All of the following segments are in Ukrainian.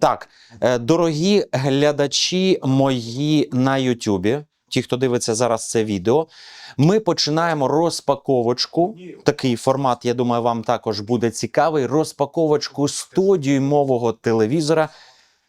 Так, е, дорогі глядачі мої на Ютубі, ті, хто дивиться зараз це відео, ми починаємо розпаковочку. Такий формат, я думаю, вам також буде цікавий. Розпаковочку 100-дюймового телевізора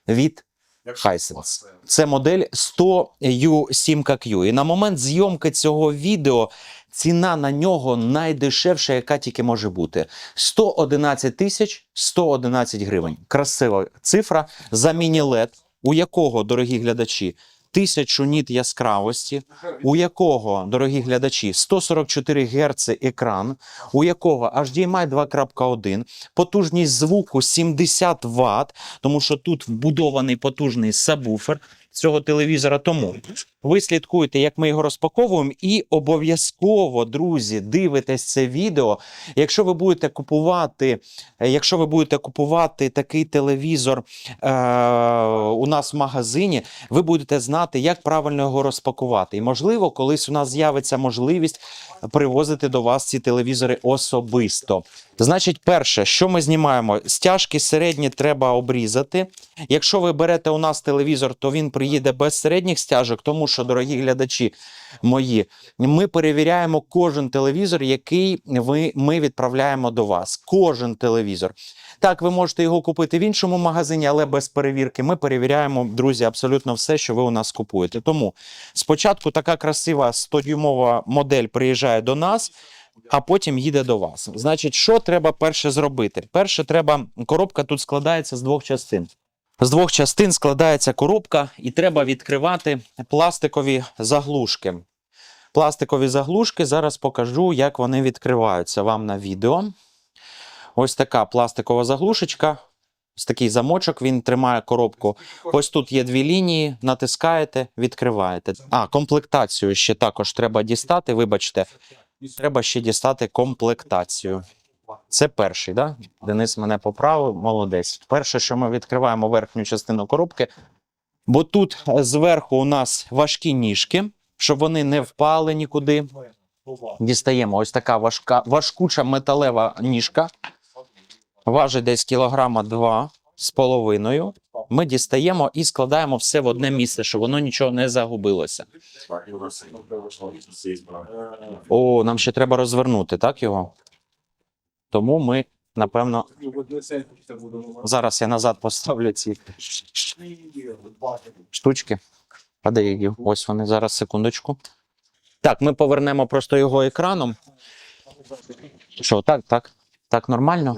від Hisense. Це модель 100U7Q. І на момент зйомки цього відео ціна на нього найдешевша, яка тільки може бути. 111 тисяч 111 гривень. Красива цифра за міні-лед, у якого, дорогі глядачі, 1000 ніт яскравості, у якого, дорогі глядачі, 144 Гц екран, у якого HDMI 2.1, потужність звуку 70 Вт, тому що тут вбудований потужний сабвуфер цього телевізора. Тому ви слідкуєте, як ми його розпаковуємо, і обов'язково, друзі, дивитесь це відео. Якщо ви будете купувати, е, якщо ви будете купувати такий телевізор е, у нас в магазині, ви будете знати, як правильно його розпакувати. І можливо, колись у нас з'явиться можливість привозити до вас ці телевізори особисто. Значить, перше, що ми знімаємо? Стяжки середні треба обрізати. Якщо ви берете у нас телевізор, то він приїде без середніх стяжок, тому що, дорогі глядачі мої, ми перевіряємо кожен телевізор, який ви, ми відправляємо до вас. Кожен телевізор. Так, ви можете його купити в іншому магазині, але без перевірки. Ми перевіряємо, друзі, абсолютно все, що ви у нас купуєте. Тому спочатку така красива 100-дюймова модель приїжджає до нас. А потім їде до вас. Значить, що треба перше зробити? Перше, треба коробка тут складається з двох частин. З двох частин складається коробка, і треба відкривати пластикові заглушки. Пластикові заглушки зараз покажу, як вони відкриваються вам на відео. Ось така пластикова заглушечка. Ось такий замочок, він тримає коробку. Ось тут є дві лінії, натискаєте, відкриваєте. А, комплектацію ще також треба дістати. Вибачте, треба ще дістати комплектацію. Це перший, да? Денис мене поправив, молодець. Перше, що ми відкриваємо верхню частину коробки, бо тут зверху у нас важкі ніжки, щоб вони не впали нікуди. Дістаємо ось така важка, важкуча металева ніжка. Важить десь кілограма два з половиною. Ми дістаємо і складаємо все в одне місце, щоб воно нічого не загубилося. О, нам ще треба розвернути, так його? Тому ми, напевно, зараз я назад поставлю ці штучки. А де їх? Ось вони зараз, секундочку. Так, ми повернемо просто його екраном. Що, так, так. Так, нормально?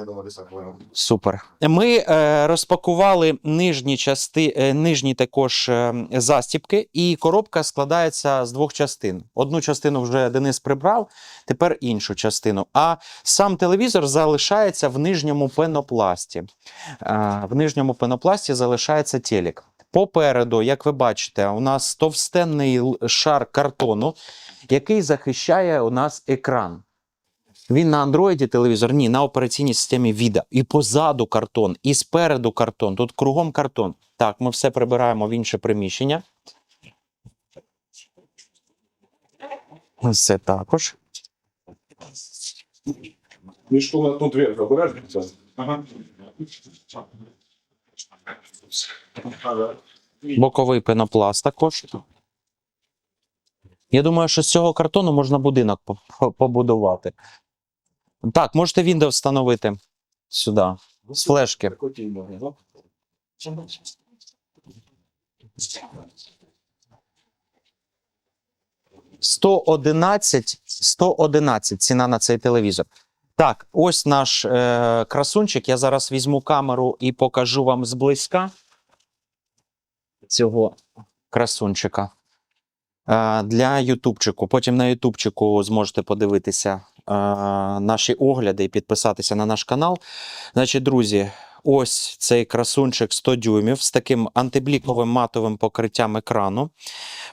Супер. Ми е, розпакували нижні части, е, нижні також е, застіпки, і коробка складається з двох частин. Одну частину вже Денис прибрав, тепер іншу частину. А сам телевізор залишається в нижньому пенопласті. Е, в нижньому пенопласті залишається телек. Попереду, як ви бачите, у нас товстенний шар картону, який захищає у нас екран. Він на андроїді телевізор, ні, на операційній системі віда. І позаду картон, і спереду картон. Тут кругом картон. Так, ми все прибираємо в інше приміщення. Все також. Тут. Ага. Боковий пенопласт також. Я думаю, що з цього картону можна будинок по- по- побудувати. Так, можете Windows встановити сюди. З флешки. ну. 111, 111 ціна на цей телевізор. Так, ось наш е, красунчик. Я зараз візьму камеру і покажу вам зблизька цього красунчика для Ютубчику. Потім на Ютубчику зможете подивитися наші огляди і підписатися на наш канал. Значить, друзі, ось цей красунчик 100 дюймів з таким антибліковим матовим покриттям екрану.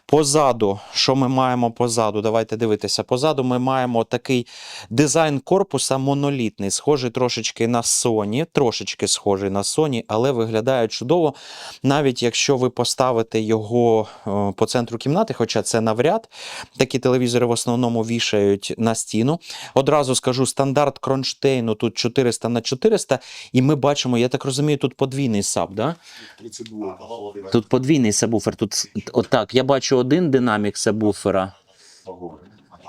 Позаду, що ми маємо позаду? Давайте дивитися. Позаду ми маємо такий дизайн корпуса монолітний, схожий трошечки на Sony, трошечки схожий на Sony, але виглядає чудово. Навіть якщо ви поставите його е, по центру кімнати, хоча це навряд, такі телевізори в основному вішають на стіну. Одразу скажу, стандарт кронштейну тут 400 на 400, і ми бачимо, я так розумію, тут подвійний саб, да? 32. Тут подвійний сабвуфер. Тут отак. Я бачу один динамік сабвуфера.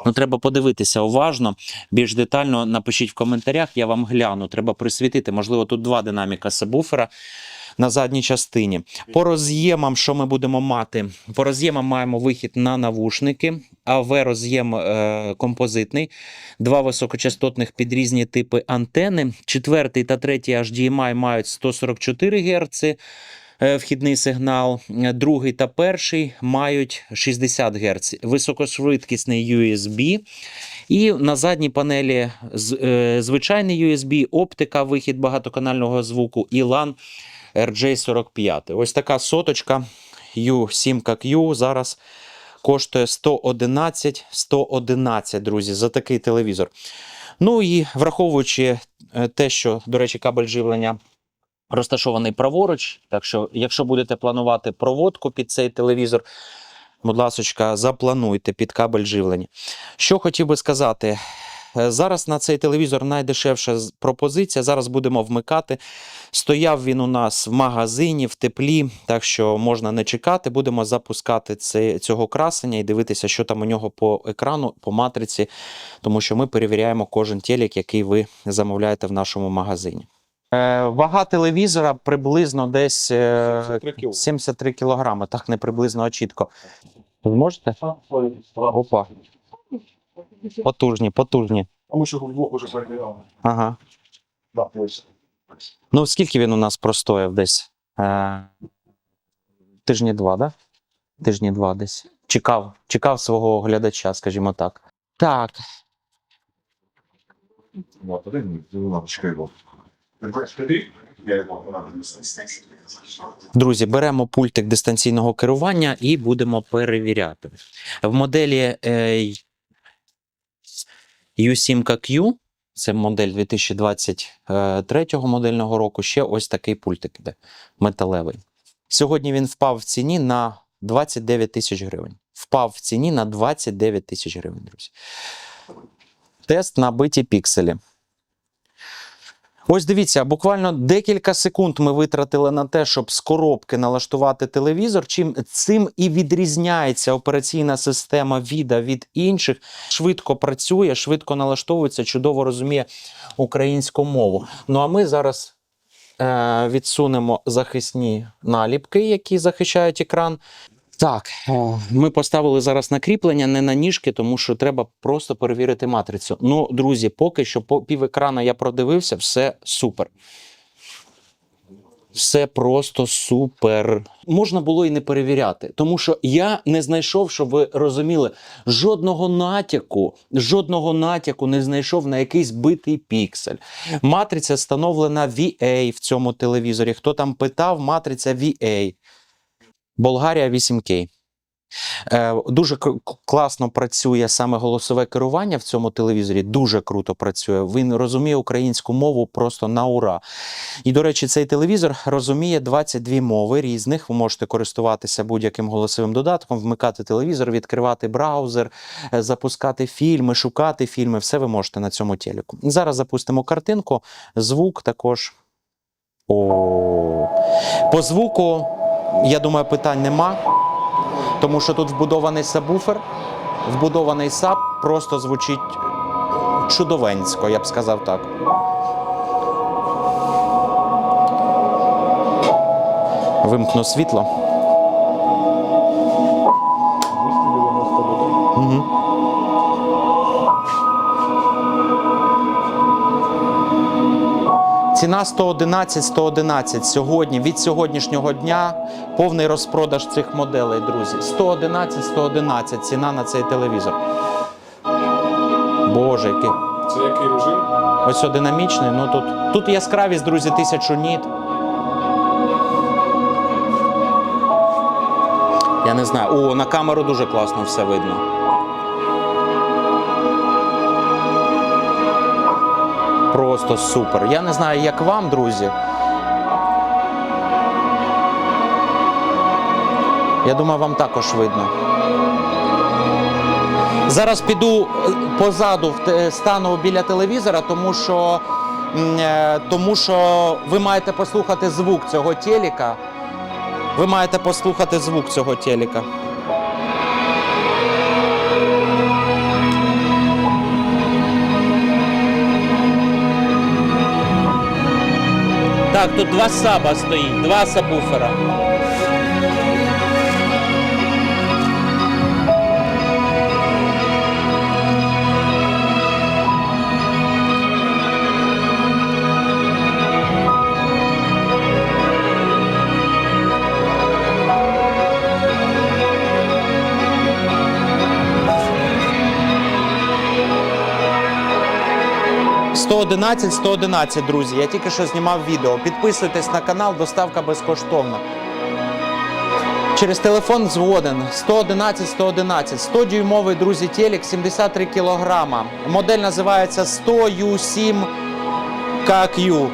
Ну, треба подивитися уважно. Більш детально напишіть в коментарях, я вам гляну. Треба присвітити. Можливо, тут два динаміка сабвуфера на задній частині. По роз'ємам, що ми будемо мати? По роз'ємам маємо вихід на навушники, АВ роз'єм е, композитний, два високочастотних під різні типи антени. Четвертий та третій HDMI мають 144 Гц. е, Вхідний сигнал, другий та перший мають 60 Гц, високошвидкісний USB. І на задній панелі е, звичайний USB, оптика, вихід багатоканального звуку і LAN RJ45. Ось така соточка U7Q зараз коштує 111 111, друзі, за такий телевізор. Ну і враховуючи е, те, що, до речі, кабель живлення розташований праворуч. Так що, якщо будете планувати проводку під цей телевізор, будь ласочка, заплануйте під кабель живлення. Що хотів би сказати. Е, Зараз на цей телевізор найдешевша пропозиція. Зараз будемо вмикати. Стояв він у нас в магазині, в теплі, так що можна не чекати. Будемо запускати це, цього красення і дивитися, що там у нього по екрану, по матриці, тому що ми перевіряємо кожен телек, який ви замовляєте в нашому магазині. Е, вага телевізора приблизно десь е, 73 73 кілограми, так не приблизно, а чітко. Ви можете? Опа. Потужні, потужні. А ми ще вдвох уже перевіряли. Ага. Да, ось. Ну, скільки він у нас простояв десь? Е, тижні два, да? Тижні два десь. Чекав, чекав свого глядача, скажімо так. Так, Вот, один, його. Друзі, беремо пультик дистанційного керування і будемо перевіряти. В моделі е, U7Q, це модель 2023 модельного року, ще ось такий пультик іде металевий. Сьогодні він впав в ціні на 29 тисяч гривень. Впав в ціні на 29 тисяч гривень, друзі. Тест на биті пікселі. Ось дивіться, буквально декілька секунд ми витратили на те, щоб з коробки налаштувати телевізор. Чим цим і відрізняється операційна система віда від інших. Швидко працює, швидко налаштовується, чудово розуміє українську мову. Ну а ми зараз е, відсунемо захисні наліпки, які захищають екран. Так, е, ми поставили зараз на кріплення, не на ніжки, тому що треба просто перевірити матрицю. Ну, друзі, поки що по пів екрана я продивився, все супер. Все просто супер. Можна було і не перевіряти, тому що я не знайшов, щоб ви розуміли, жодного натяку, жодного натяку не знайшов на якийсь битий піксель. Матриця встановлена VA в цьому телевізорі. Хто там питав, матриця VA. Болгарія 8К. Е, дуже класно працює саме голосове керування в цьому телевізорі. Дуже круто працює. Він розуміє українську мову просто на ура. І, до речі, цей телевізор розуміє 22 мови різних. Ви можете користуватися будь-яким голосовим додатком, вмикати телевізор, відкривати браузер, е, запускати фільми, шукати фільми. Все ви можете на цьому телеку. Зараз запустимо картинку. Звук також. О. По звуку, я думаю, питань нема. Тому що тут вбудований сабвуфер, вбудований саб просто звучить чудовенсько, я б сказав так. Вимкну світло. Ціна 111 111 сьогодні від сьогоднішнього дня повний розпродаж цих моделей, друзі. 111 111 ціна на цей телевізор. Боже, який. Це який режим? Ось динамічний. Ну тут, тут яскравість, друзі, тисячу ніт. Я не знаю. О, на камеру дуже класно все видно. Просто супер. Я не знаю, як вам, друзі. Я думаю, вам також видно. Зараз піду е, позаду стану біля телевізора, тому що е, тому що ви маєте послухати звук цього телека. Ви маєте послухати звук цього телека. Так, тут два саба стоїть, два сабвуфера. «111, 111, друзі. Я тільки що знімав відео. Підписуйтесь на канал, доставка безкоштовна. Через телефон згоден 111 111 100 дюймовий друзі телек 73 кілограма. Модель називається 100 U7 KQ.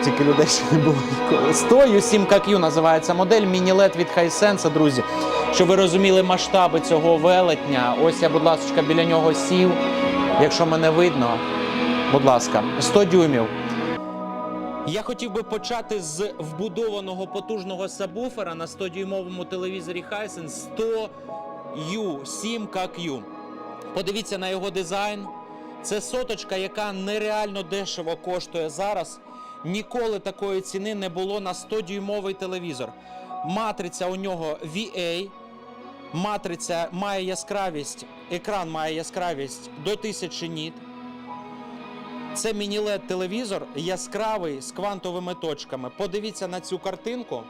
Стільки людей ще не було ніколи. 100 U7 KQ називається модель міні-лед від Hisense, друзі. Щоб ви розуміли масштаби цього велетня. Ось я, будь ласка, біля нього сів. Якщо мене видно, будь ласка, 100 дюймів. Я хотів би почати з вбудованого потужного сабвуфера на 100-дюймовому телевізорі Hisense 100 U7 KQ. Подивіться на його дизайн. Це соточка, яка нереально дешево коштує зараз. Ніколи такої ціни не було на 100-дюймовий телевізор. Матриця у нього VA. Матриця має яскравість, екран має яскравість до 1000 ніт. Це міні-лед телевізор яскравий з квантовими точками. Подивіться на цю картинку.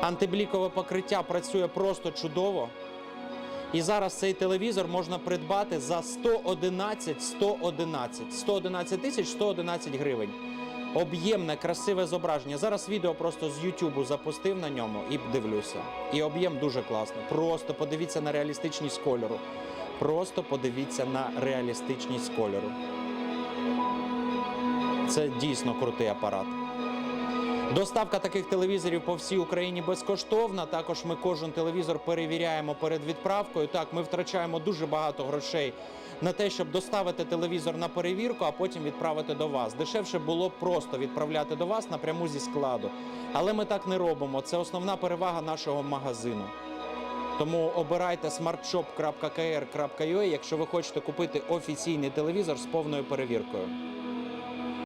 Антиблікове покриття працює просто чудово. І зараз цей телевізор можна придбати за 111 111 111 тисяч 111 гривень. Об'ємне, красиве зображення. Зараз відео просто з Ютубу запустив на ньому і дивлюся. І об'єм дуже класний. Просто подивіться на реалістичність кольору. Просто подивіться на реалістичність кольору. Це дійсно крутий апарат. Доставка таких телевізорів по всій Україні безкоштовна. Також ми кожен телевізор перевіряємо перед відправкою. Так, ми втрачаємо дуже багато грошей на те, щоб доставити телевізор на перевірку, а потім відправити до вас. Дешевше було просто відправляти до вас напряму зі складу. Але ми так не робимо. Це основна перевага нашого магазину. Тому обирайте smartshop.kr.ua, якщо ви хочете купити офіційний телевізор з повною перевіркою.